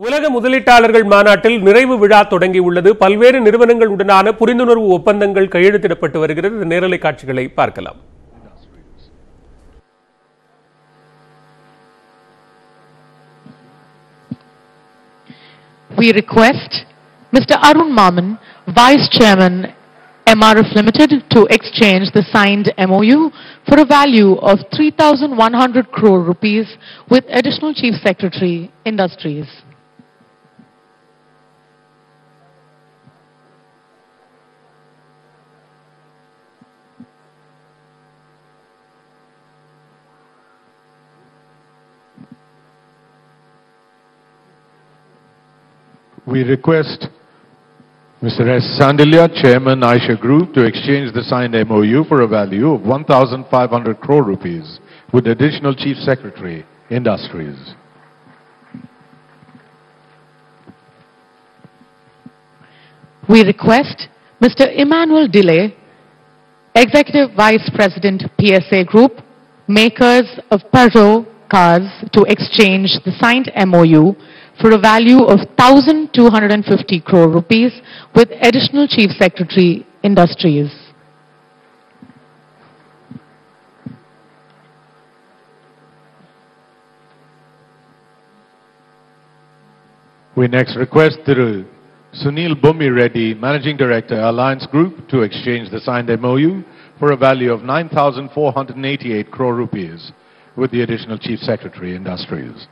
உலக முதலீட்டாளர்கள் மாநாட்டில் நிறைவு விழா தொடங்கியுள்ளது பல்வேறு நிறுவனங்களுடனான புரிந்துணர்வு ஒப்பந்தங்கள் கையெழுத்திடப்பட்டு வருகிறது இந்த நேரலை காட்சிகளை பார்க்கலாம் we request Mr. Arun Maman, Vice Chairman, MRF Limited, to exchange the signed MOU for a value of 3,100 crore rupees with Additional Chief Secretary, Industries. We request Mr. S. Sandilya, Chairman Aisha Group, to exchange the signed MOU for a value of 1,500 crore rupees with Additional Chief Secretary, Industries. We request Mr. Emmanuel Delay, Executive Vice President, PSA Group, makers of Peugeot cars, to exchange the signed MOU for a value of 1,250 crore rupees with Additional Chief Secretary, Industries. We next request Thiru Sunil Bhumi Reddy, Managing Director, Alliance Group, to exchange the signed MOU for a value of 9,488 crore rupees with the Additional Chief Secretary, Industries.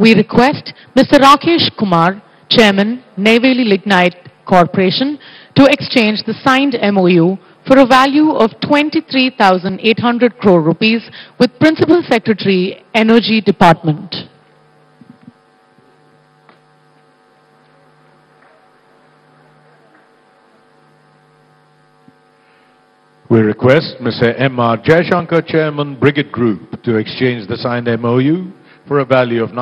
We request Mr. Rakesh Kumar, Chairman, Neyveli Lignite Corporation, to exchange the signed MOU for a value of 23,800 crore rupees with Principal Secretary, Energy Department. We request Mr. M.R. Jayashankar, Chairman, Brigade Group, to exchange the signed MOU for a value of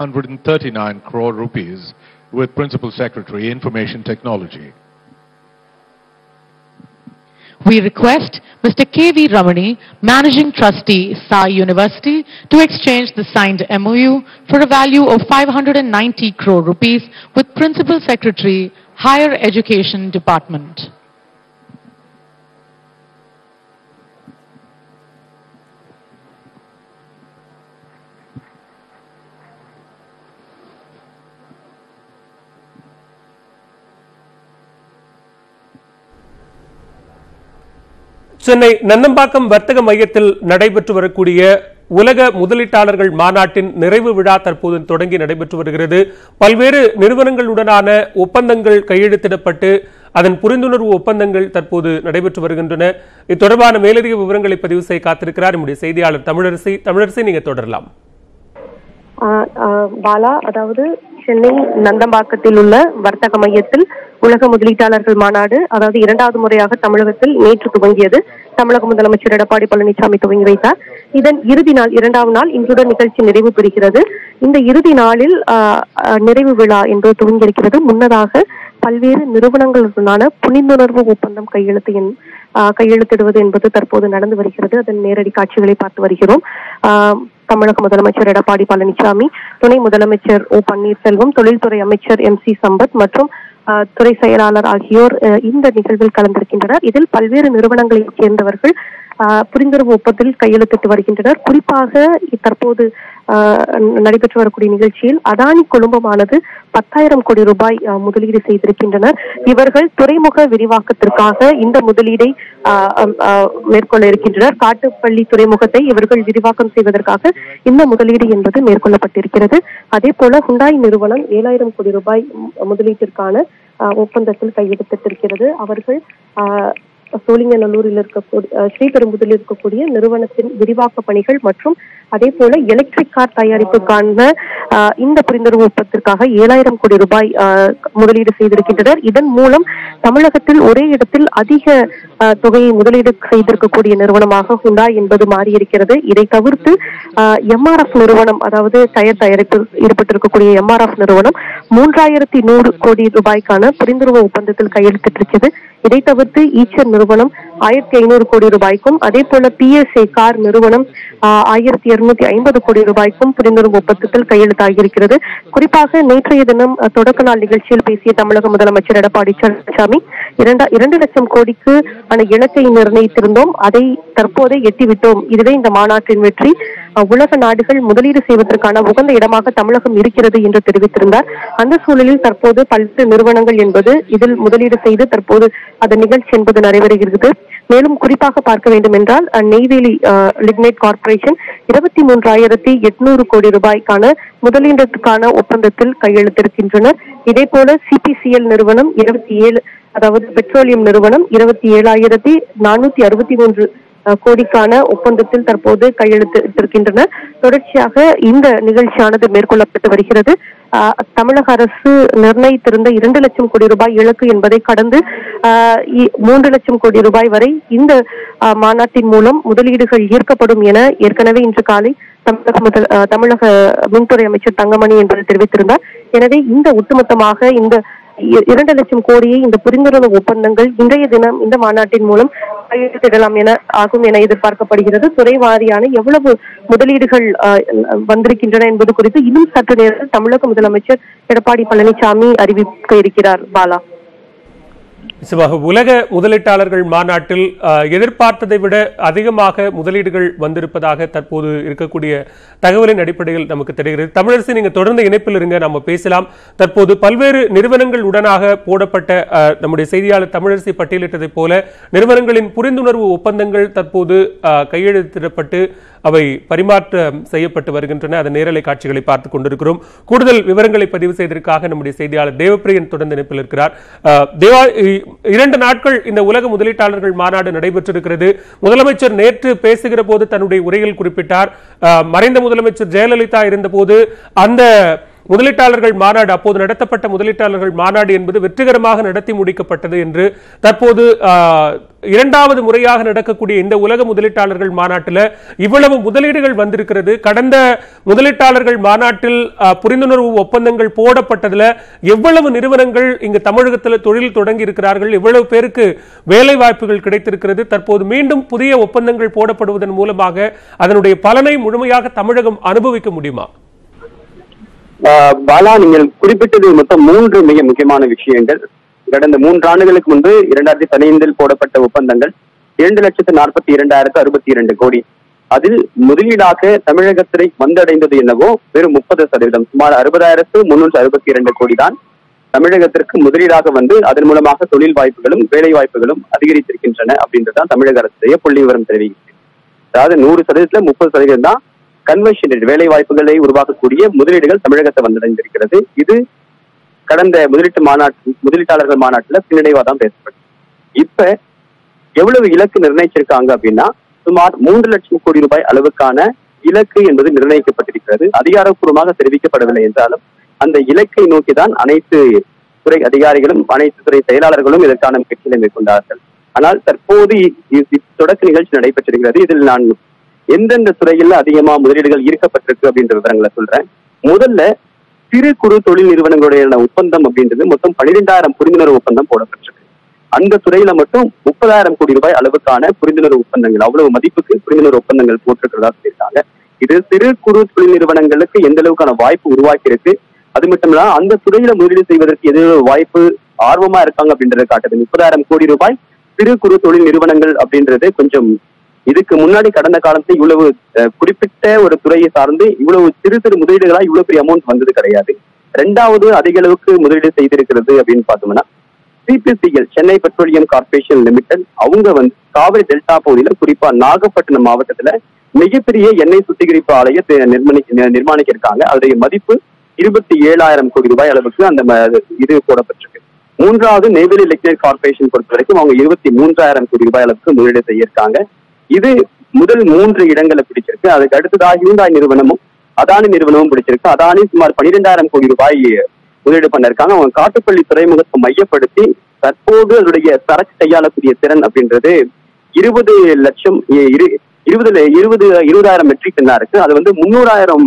939 crore rupees with Principal Secretary, Information Technology. We request Mr. K.V. Ramani, Managing Trustee, Sai University, to exchange the signed MOU for a value of 590 crore rupees with Principal Secretary, Higher Education Department. Chennai நன்னம்பாக்கம் வர்த்தக மையத்தில் நடைபெற்று வரக்கூடிய உலக முதலீட்டாளர்கள் மாநாட்டின் நிறைவு விழா தற்போது தொடங்கி நடைபெற்று வருகிறது. பல்வேறு நிறுவனங்களுடனான ஒப்பந்தங்கள் கையெழுத்திடப்பட்டு அதன் புரிந்துணர்வு ஒப்பந்தங்கள் தற்போது நடைபெற்று வருகின்றன. இது தொடர்பான மேலதிக விவரங்களை பதிவு செய்ய காத்திருக்கிறார் நம்முடைய செய்தியாளர் தமிழரசி. தமிழரசி நீங்க தொடரலாம். பாலா அதாவது சென்னை நந்தம்பாக்கத்தில் உள்ள வர்த்தக மையத்தில் உலக முதலீட்டாளர்கள் மாநாடு அதாவது இரண்டாவது முறையாக தமிழகத்தில் நேற்று துவங்கியது. தமிழக முதலமைச்சர் எடப்பாடி பழனிசாமி துவங்கி வைத்தார். இதன் இறுதி நாள் இரண்டாம் நாள் இன்றுடன் நிகழ்ச்சி நிறைவு பெறுகிறது. இந்த இறுதி நாளில் ஆஹ் நிறைவு விழா என்பது துவங்கியிருக்கிறது. முன்னதாக பல்வேறு நிறுவனங்களுடனான புனிந்துணர்வு ஒப்பந்தம் கையெழுத்து கையெழுத்திடுவது என்பது தற்போது நடந்து வருகிறது. அதன் நேரடி காட்சிகளை பார்த்து வருகிறோம். தமிழக முதலமைச்சர் எடப்பாடி பழனிசாமி துணை முதலமைச்சர் ஓ பன்னீர்செல்வம் தொழில்துறை அமைச்சர் எம் சி சம்பத் மற்றும் ஆஹ், துறை செயலாளர் ஆகியோர் இந்த நிகழ்வில் கலந்திருக்கின்றனர். இதில் பல்வேறு நிறுவனங்களைச் சேர்ந்தவர்கள் ஆஹ், புரிந்துணர்வு ஒப்பந்தத்தில் கையெழுத்திட்டு வருகின்றனர். குறிப்பாக தற்போது நடைபெற்று வரக்கூடிய நிகழ்ச்சியில் அதானி குழுமமானது பத்தாயிரம் கோடி ரூபாய் முதலீடு செய்திருக்கின்றனர். இவர்கள் துறைமுக விரிவாக்கத்திற்காக இந்த முதலீடை மேற்கொள்ள இருக்கின்றனர். காட்டுப்பள்ளி துறைமுகத்தை இவர்கள் விரிவாக்கம் செய்வதற்காக இந்த முதலீடு என்பது மேற்கொள்ளப்பட்டிருக்கிறது. அதே போல ஹுண்டாய் நிறுவனம் ஏழாயிரம் கோடி ரூபாய் முதலீட்டிற்கான ஒப்பந்தத்தில் கையெழுத்திட்டிருக்கிறது. அவர்கள் ஆஹ், சோழிங்கநல்லூரில் இருக்கக்கூடிய ஸ்ரீபெரும்புதலில் ஸ்ரீபெரும்புதூரில் இருக்கக்கூடிய நிறுவனத்தின் விரிவாக்க பணிகள் மற்றும் அதே போல எலக்ட்ரிக் கார் தயாரிப்புக்கான இந்த புரிந்துணர்வு ஒப்பந்தத்திற்காக ஏழாயிரம் கோடி ரூபாய் முதலீடு செய்திருக்கின்றனர். இதன் மூலம் தமிழகத்தில் ஒரே இடத்தில் அதிக ஆஹ், தொகையை முதலீடு செய்திருக்கக்கூடிய நிறுவனமாக ஹுண்டாய் என்பது மாறியிருக்கிறது. இதை தவிர்த்து எம்ஆர்எஃப் நிறுவனம் அதாவது டயர் தயாரிப்பில் ஈடுபட்டிருக்கக்கூடிய எம்ஆர்எஃப் நிறுவனம் மூன்றாயிரத்தி நூறு கோடி ரூபாய்க்கான புரிந்துணர்வு ஒப்பந்தத்தில் கையெழுத்திட்டிருக்கிறது. இதை தவிர்த்து ஈச்சர் நிறுவனம் ஆயிரத்தி ஐநூறு கோடி ரூபாய்க்கும் அதே போல பிஎஸ்ஏ கார் நிறுவனம் ஆயிரத்தி இருநூத்தி ஐம்பது கோடி ரூபாய்க்கும் புரிந்துணர்வு ஒப்பந்தத்தில் கையெழுத்தாகியிருக்கிறது. குறிப்பாக நேற்றைய தினம் தொடக்க நாள் நிகழ்ச்சியில் பேசிய தமிழக முதலமைச்சர் எடப்பாடி பழனிசாமி இரண்டா இரண்டு லட்சம் கோடிக்கு ஆன இலக்கை நிர்ணயித்திருந்தோம். அதை தற்போதை எட்டிவிட்டோம். இதுவே இந்த மாநாட்டின் வெற்றி. உலக நாடுகள் முதலீடு செய்வதற்கான உகந்த இடமாக தமிழகம் இருக்கிறது என்று தெரிவித்திருந்தார். அந்த சூழலில் தற்போது பல்வேறு நிறுவனங்கள் என்பது இதில் முதலீடு செய்து தற்போது அந்த நிகழ்ச்சி என்பது நடைபெறுகிறது. மேலும் குறிப்பாக பார்க்க வேண்டும் என்றால் நெய்வேலி லிக்னைட் கார்பரேஷன் இருபத்தி மூன்றாயிரத்தி எட்நூறு கோடி ரூபாய்க்கான முதலீடுக்கான ஒப்பந்தத்தில் கையெழுத்திருக்கின்றனர். இதே போல சிபிசிஎல் நிறுவனம் இருபத்தி ஏழு அதாவது பெட்ரோலியம் நிறுவனம் இருபத்தி ஏழாயிரத்தி நானூத்தி அறுபத்தி மூன்று கோடிக்கான ஒப்பந்தத்தில் தற்போது கையெழுத்திட்டிருக்கின்றனர் தொடர்ச்சியாக இந்த நிகழ்ச்சியானது மேற்கொள்ளப்பட்டு வருகிறது. தமிழக அரசு நிர்ணயித்திருந்த இரண்டு லட்சம் கோடி ரூபாய் இலக்கு என்பதை கடந்து இ- மூன்று லட்சம் கோடி ரூபாய் வரை இந்த மாநாட்டின் மூலம் முதலீடுகள் ஈர்க்கப்படும் என ஏற்கனவே இன்று காலை தமிழக முதல் தமிழக மின்துறை அமைச்சர் தங்கமணி என்பது தெரிவித்திருந்தார். எனவே இந்த ஒட்டுமொத்தமாக இந்த இரண்டு லட்சம் கோடியை இந்த புரிந்துணர்வு ஒப்பந்தங்கள் இன்றைய தினம் இந்த மாநாட்டின் மூலம் கையெழுத்திடலாம் என ஆகும் என எதிர்பார்க்கப்படுகிறது. துறை வாரியான எவ்வளவு முதலீடுகள் அஹ், வந்திருக்கின்றன என்பது குறித்து இன்னும் சற்று நேரத்தில் தமிழக முதலமைச்சர் எடப்பாடி பழனிசாமி அறிவிக்க இருக்கிறார் பாலா. நிச்சயமாக உலக முதலீட்டாளர்கள் மாநாட்டில் எதிர்பார்த்ததை விட அதிகமாக முதலீடுகள் வந்திருப்பதாக தற்போது இருக்கக்கூடிய தகவலின் அடிப்படையில் நமக்கு தெரிகிறது. தமிழரசு நீங்க தொடர்ந்து இணைப்பில் இருங்க நம்ம பேசலாம். தற்போது பல்வேறு நிறுவனங்கள் உடனாக போடப்பட்ட நம்முடைய செய்தியாளர் தமிழரசி பட்டியலிட்டதைப் போல நிறுவனங்களின் புரிந்துணர்வு ஒப்பந்தங்கள் தற்போது கையெழுத்திடப்பட்டு அவை பரிமாற்றம் செய்யப்பட்டு வருகின்றன. அதன் நேரலை காட்சிகளை பார்த்துக் கொண்டிருக்கிறோம். கூடுதல் விவரங்களை பதிவு செய்ததற்காக நம்முடைய செய்தியாளர் தேவப்பிரியன் தொடர்ந்து இணைப்பில் இருக்கிறார். தேவா இ- இரண்டு நாட்கள் இந்த உலக முதலீட்டாளர்கள் மாநாடு நடைபெற்றிருக்கிறது. முதலமைச்சர் நேற்று பேசுகிற போது தன்னுடைய உரையில் குறிப்பிட்டார். மறைந்த முதலமைச்சர் ஜெயலலிதா இருந்தபோது அந்த முதலீட்டாளர்கள் மாநாடு அப்போது நடத்தப்பட்ட முதலீட்டாளர்கள் மாநாடு என்பது வெற்றிகரமாக நடத்தி முடிக்கப்பட்டது என்று தற்போது இரண்டாவது முறையாக நடக்கக்கூடிய இந்த உலக முதலீட்டாளர்கள் மாநாட்டில் இவ்வளவு முதலீடுகள் வந்திருக்கிறது. கடந்த முதலீட்டாளர்கள் மாநாட்டில் புரிந்துணர்வு ஒப்பந்தங்கள் போடப்பட்டதுல எவ்வளவு நிறுவனங்கள் இங்கு தமிழகத்தில் தொழில் தொடங்கி இருக்கிறார்கள் எவ்வளவு பேருக்கு வேலை வாய்ப்புகள் கிடைத்திருக்கிறது. தற்போது மீண்டும் புதிய ஒப்பந்தங்கள் போடப்படுவதன் மூலமாக அதனுடைய பலனை முழுமையாக தமிழகம் அனுபவிக்க முடியுமா? பாலா நீங்கள் குறிப்பிட்டது மொத்தம் மூன்று மிக முக்கியமான விஷயங்கள். கடந்த மூன்று ஆண்டுகளுக்கு முன்பு இரண்டாயிரத்தி பதினைந்தில் போடப்பட்ட ஒப்பந்தங்கள் இரண்டு லட்சத்து நாற்பத்தி இரண்டாயிரத்து அறுபத்தி இரண்டு கோடி. அதில் முதலீடாக தமிழகத்திற்கு வந்தடைந்தது என்னவோ வெறும் முப்பது சதவீதம். சுமார் அறுபதாயிரத்து முன்னூற்று அறுபத்தி இரண்டு கோடி தான் தமிழகத்திற்கு முதலீடாக வந்து அதன் மூலமாக தொழில் வாய்ப்புகளும் வேலை வாய்ப்புகளும் அதிகரித்திருக்கின்றன அப்படின்றதான் தமிழக அரசுடைய புள்ளி விவரம் தெரிவிக்கிறது. அதாவது நூறு சதவீதத்துல முப்பது சதவீதம் தான் கன்வென்ஷன் வேலை வாய்ப்புகளை உருவாக்கக்கூடிய முதலீடுகள் தமிழகத்தை வந்தடைந்திருக்கிறது. இது கடந்த முதலீட்டு மாநாட்டு முதலீட்டாளர்கள் மாநாட்டுல பின்னடைவா தான் பேசப்படும் இப்ப எவ்வளவு இலக்கு நிர்ணயிச்சிருக்காங்க அப்படின்னா சுமார் மூன்று லட்சம் கோடி ரூபாய் அளவுக்கான இலக்கு என்பது நிர்ணயிக்கப்பட்டிருக்கிறது. அதிகாரப்பூர்வமாக தெரிவிக்கப்படவில்லை என்றாலும் அந்த இலக்கை நோக்கிதான் அனைத்து துறை அதிகாரிகளும் அனைத்து துறை செயலாளர்களும் இதற்கான முயற்சிகளை மேற்கொண்டார்கள். ஆனால் தற்போது தொடக்க நிகழ்ச்சி நடைபெற்றிருக்கிறது. இதில் நான் எந்தெந்த துறையில் அதிகமா முதலீடுகள் ஈர்க்கப்பட்டிருக்கு அப்படின்ற விவரங்களை சொல்றேன். முதல்ல சிறு குறு தொழில் நிறுவனங்களுடைய ஒப்பந்தம் அப்படின்றது மொத்தம் பன்னிரெண்டாயிரம் புரிந்துணர்வு ஒப்பந்தம் போடப்பட்டிருக்கு. அந்த துறையில மட்டும் முப்பதாயிரம் கோடி ரூபாய் அளவுக்கான புரிந்துணர்வு ஒப்பந்தங்கள் அவ்வளவு மதிப்புக்கு புரிந்துணர்வு ஒப்பந்தங்கள் போட்டிருக்கிறதா சொல்லியிருக்காங்க. இது சிறு குறு தொழில் நிறுவனங்களுக்கு எந்த அளவுக்கான வாய்ப்பு உருவாக்கி இருக்கு அது மட்டும் இல்லாம அந்த துறையில முதலீடு செய்வதற்கு எது வாய்ப்பு ஆர்வமா இருக்காங்க அப்படின்றத காட்டுது. முப்பதாயிரம் கோடி ரூபாய் சிறு குறு தொழில் நிறுவனங்கள் அப்படின்றது கொஞ்சம் இதுக்கு முன்னாடி கடந்த காலத்துல இவ்வளவு குறிப்பிட்ட ஒரு துறையை சார்ந்து இவ்வளவு சிறு சிறு முதலீடுகளா இவ்வளவு பெரிய அமௌண்ட் வந்தது கிடையாது. ரெண்டாவது அதிக அளவுக்கு முதலீடு செய்திருக்கிறது அப்படின்னு பார்த்தோம்னா CPCL Chennai petroleum corporation limited அவங்க வந்து காவிரி டெல்டா பகுதியில குறிப்பா நாகப்பட்டினம் மாவட்டத்துல மிகப்பெரிய எண்ணெய் சுத்திகரிப்பு ஆலையை நிர்மணி நிர்மாணிக்க இருக்காங்க அதோடைய மதிப்பு இருபத்தி ஏழாயிரம் கோடி ரூபாய் அளவுக்கு அந்த இது போடப்பட்டிருக்கு. மூன்றாவது நெய்வேலி லிக்னைட் கார்ப்பரேஷன் பொறுத்த வரைக்கும் அவங்க இருபத்தி மூன்றாயிரம் கோடி ரூபாய் அளவுக்கு முதலீடு செய்யிருக்காங்க இது முதல் மூன்று இடங்களை பிடிச்சிருக்கு. அதுக்கு அடுத்ததாக ஹியூண்டாய் நிறுவனமும் அதானி நிறுவனமும் பிடிச்சிருக்கு. அதானி சுமார் பன்னிரெண்டாயிரம் கோடி ரூபாய் முதலீடு பண்ணிருக்காங்க அவங்க காட்டுப்பள்ளி துறைமுகத்தை மையப்படுத்தி தற்போது அதனுடைய சரக்கு கையாளக்கூடிய திறன் அப்படின்றது இருபது லட்சம் இரு- இருபதுல இருபது இருபதாயிரம் மெட்ரிக் டன்னா இருக்கு. அது வந்து முன்னூறாயிரம்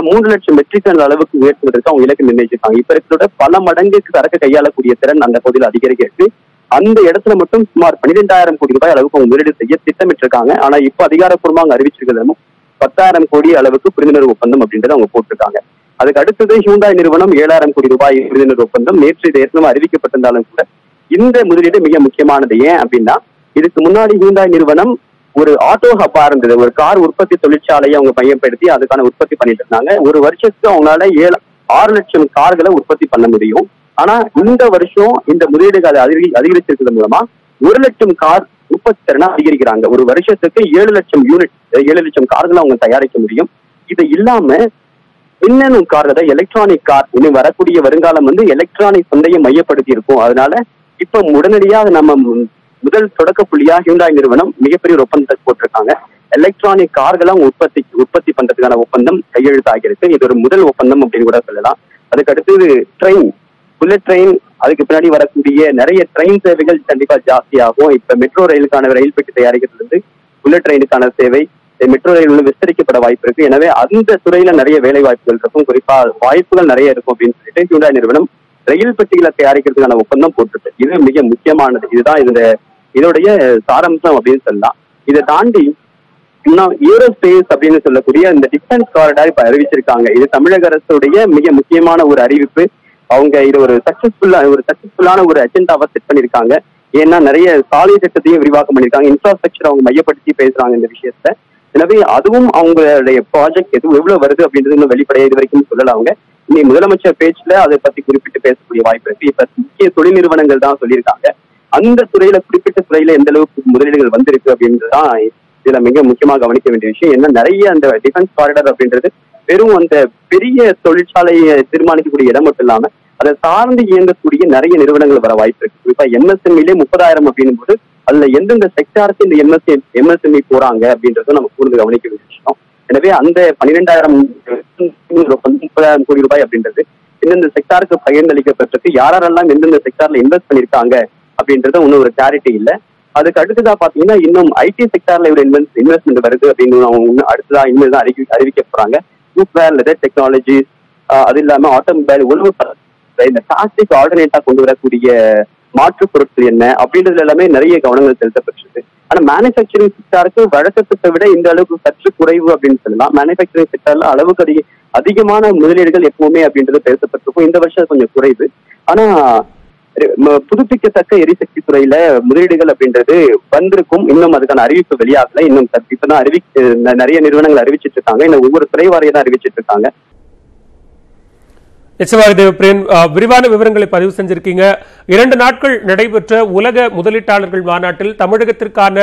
மூன்று லட்சம் மெட்ரிக் டன் அளவுக்கு உயர்த்துவதற்கு அவங்க இலக்கு நிர்ணயிச்சிருக்காங்க. இப்ப இருக்கிறோட பல மடங்கு சரக்கு கையாளக்கூடிய திறன் அந்த பகுதியில் அதிகரிக்க இருக்கு அந்த இடத்துல மட்டும் சுமார் பன்னிரெண்டாயிரம் கோடி ரூபாய் அளவுக்கு அவங்க முதலீடு செய்ய திட்டமிட்டிருக்காங்க. ஆனா இப்ப அதிகாரப்பூர்வமாக அவங்க அறிவிச்சிருக்கிறது பத்தாயிரம் கோடி அளவுக்கு புரிந்துணர்வு ஒப்பந்தம் அப்படின்றத அவங்க போட்டிருக்காங்க. அதுக்கு அடுத்தது ஹியூண்டாய் நிறுவனம் ஏழாயிரம் கோடி ரூபாய் புரிந்துணர்வு ஒப்பந்தம். நேற்று இது ஏற்கனவே அறிவிக்கப்பட்டிருந்தாலும் கூட இந்த முதலீடு மிக முக்கியமானது. ஏன் அப்படின்னா இதுக்கு முன்னாடி ஹியூண்டாய் நிறுவனம் ஒரு ஆட்டோ ஹப்பா இருந்தது. ஒரு கார் உற்பத்தி தொழிற்சாலையை அவங்க பயன்படுத்தி அதுக்கான உற்பத்தி பண்ணிட்டு இருந்தாங்க. ஒரு வருஷத்துக்கு அவங்களால ஏழு ஆறு லட்சம் கார்களை உற்பத்தி பண்ண முடியும். ஆனா இந்த வருஷம் இந்த முதலீடுகள் அதிகரி அதிகரிச்சிருக்கிறது மூலமா ஒரு லட்சம் கார் உற்பத்தி திறனை அதிகரிக்கிறாங்க. ஒரு வருஷத்துக்கு ஏழு லட்சம் யூனிட் ஏழு லட்சம் கார்களை அவங்க தயாரிக்க முடியும். இது இல்லாம மின்னணு கார் அதாவது எலக்ட்ரானிக் கார் இனி வரக்கூடிய வருங்காலம் வந்து எலக்ட்ரானிக் சந்தையை மையப்படுத்தி இருக்கும். அதனால இப்ப உடனடியாக நம்ம முதல் தொடக்க புள்ளியா ஹியூண்டாய் நிறுவனம் மிகப்பெரிய ஒரு ஒப்பந்தத்தை போட்டிருக்காங்க. எலக்ட்ரானிக் கார்களை உற்பத்தி உற்பத்தி பண்றதுக்கான ஒப்பந்தம் கையெழுத்தாகிருக்கு இது ஒரு முதல் ஒப்பந்தம் அப்படின்னு கூட சொல்லலாம். அதுக்கடுத்து ட்ரெயின் புல்லட் ட்ரெயின் அதுக்கு பின்னாடி வரக்கூடிய நிறைய ட்ரெயின் சேவைகள் கண்டிப்பா ஜாஸ்தியாகும். இப்ப மெட்ரோ ரயிலுக்கான ரயில் பெட்டி தயாரிக்கிறது புல்லட் ட்ரெயினுக்கான சேவை மெட்ரோ ரயில் வந்து விஸ்தரிக்கப்பட வாய்ப்பு இருக்கு. எனவே அந்த துறையில நிறைய வேலை வாய்ப்புகள் இருக்கும். குறிப்பா வாய்ப்புகள் நிறைய இருக்கும் அப்படின்னு சொல்லிட்டு ஹியூண்டாய் நிறுவனம் ரயில் பெட்டிகளை தயாரிக்கிறதுக்கான ஒப்பந்தம் போட்டுருக்கு. இது மிக முக்கியமானது. இதுதான் இந்த இதோடைய சாரம்சம் அப்படின்னு சொல்லலாம். இதை தாண்டி இன்னும் ஏரோஸ்பேஸ் அப்படின்னு சொல்லக்கூடிய இந்த டிஃபென்ஸ் காரிடார் இப்ப அறிவிச்சிருக்காங்க. இது தமிழக அரசுடைய மிக முக்கியமான ஒரு அறிவிப்பு. அவங்க இது ஒரு சக்சஸ்ஃபுல்லா ஒரு சக்சஸ்ஃபுல்லான ஒரு அஜெண்டாவா செட் பண்ணிருக்காங்க ஏன்னா நிறைய சாலை திட்டத்தையும் விரிவாக்கம் பண்ணிருக்காங்க இன்ஃப்ராஸ்ட்ரக்சர் அவங்க மையப்படுத்தி பேசுறாங்க இந்த விஷயத்த எனவே அதுவும் அவங்களுடைய ப்ராஜெக்ட் எது எவ்வளவு வருது அப்படின்றது இன்னும் வெளிப்படையா இது வரைக்கும் சொல்லல அவங்க. இனி முதலமைச்சர் பேச்சுல அதை பத்தி குறிப்பிட்டு பேசக்கூடிய வாய்ப்பு இருக்கு. இப்ப முக்கிய தொழில் நிறுவனங்கள் தான் சொல்லியிருக்காங்க. அந்த துறையில குறிப்பிட்ட துறையில எந்த அளவுக்கு முதலீடுகள் வந்திருக்கு அப்படின்றதுதான் இதுல மிக முக்கியமாக கவனிக்க வேண்டிய விஷயம். என்ன நிறைய அந்த டிஃபென்ஸ் காரிடர் அப்படின்றது வெறும் அந்த பெரிய தொழிற்சாலையை தீர்மானிக்கக்கூடிய இடம் மட்டும் இல்லாம அதை சார்ந்து இயங்கக்கூடிய நிறைய நிறுவனங்கள் வர வாய்ப்பு இருக்கு. குறிப்பா எம்எஸ்எம்இலே முப்பதாயிரம் அப்படின்னும் போது அதுல எந்தெந்த செக்டாருக்கு இந்த எம்எஸ்எம் எம்எஸ்எம்இ போறாங்க அப்படின்றதும் நம்ம கூர்ந்து கவனிக்க வேண்டிய விஷயம். எனவே அந்த பன்னிரெண்டாயிரம் முப்பதாயிரம் கோடி ரூபாய் அப்படின்றது எந்தெந்த செக்டாருக்கு பகிர்ந்தளிக்கப்பட்டிருக்கு யாரெல்லாம் எந்தெந்த செக்டார்ல இன்வெஸ்ட் பண்ணிருக்காங்க அப்படின்றத ஒன்றும் ஒரு கிளாரிட்டி இல்ல. அதுக்கு அடுத்ததா பாத்தீங்கன்னா இன்னும் ஐடி செக்டார்ல ஒரு இன்வெஸ்ட் இன்வெஸ்ட்மெண்ட் வருது அப்படின்னு அவங்க அடுத்ததா இனிமேல் தான் அறிவி அறிவிக்க போறாங்க. சூப்பர் லெதர் டெக்னாலஜிஸ் அது இல்லாம ஆட்டோமொபைல் உணவு இந்த பிளாஸ்டிக் ஆல்டர்னேட்டா கொண்டு வரக்கூடிய மாற்று பொருட்கள் என்ன? அப்படின்றதுல எல்லாமே நிறைய கவனங்கள் செலுத்தப்பட்டிருக்கு. ஆனா மேனுஃபேக்சரிங் செக்டாருக்கு வழக்கத்தை விட இந்த அளவுக்கு சற்று குறைவு அப்படின்னு சொல்லலாம். மேனுஃபேக்சரிங் செக்டார்ல அளவுக்கு அதிக அதிகமான முதலீடுகள் எப்பவுமே அப்படின்றது பேசப்பட்டிருக்கும். இந்த வருஷம் கொஞ்சம் குறைவு. ஆனா புதுப்பிக்கத்தக்க எரிசக்தி துறையில முதலீடுகள் அப்படின்றது வந்திருக்கும். இன்னும் அதுக்கான அறிவிப்பு வெளியாகல. இன்னும் இப்பதான் அறிவி நிறைய நிறுவனங்கள் அறிவிச்சிட்டு இருக்காங்க. இன்னும் ஒவ்வொரு துறை வாரியம் தான் அறிவிச்சிட்டு இருக்காங்க. நிச்சயமாக தேவப்பிரியன் விரிவான விவரங்களை பதிவு செஞ்சிருக்கீங்க. இரண்டு நாட்கள் நடைபெற்ற உலக முதலீட்டாளர்கள் மாநாட்டில் தமிழகத்திற்கான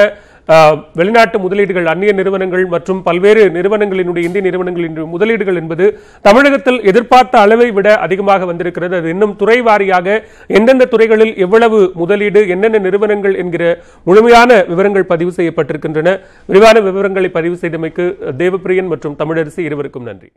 வெளிநாட்டு முதலீடுகள் அந்நிய நிறுவனங்கள் மற்றும் பல்வேறு நிறுவனங்களினுடைய இந்திய நிறுவனங்களின் முதலீடுகள் என்பது தமிழகத்தில் எதிர்பார்த்த அளவை விட அதிகமாக வந்திருக்கிறது. அது இன்னும் துறை வாரியாக எந்தெந்த துறைகளில் எவ்வளவு முதலீடு என்னென்ன நிறுவனங்கள் என்கிற முழுமையான விவரங்கள் பதிவு செய்யப்பட்டிருக்கின்றன. விரிவான விவரங்களை பதிவு செய்தமைக்கு தேவப்பிரியன் மற்றும் தமிழரசி இருவருக்கும் நன்றி.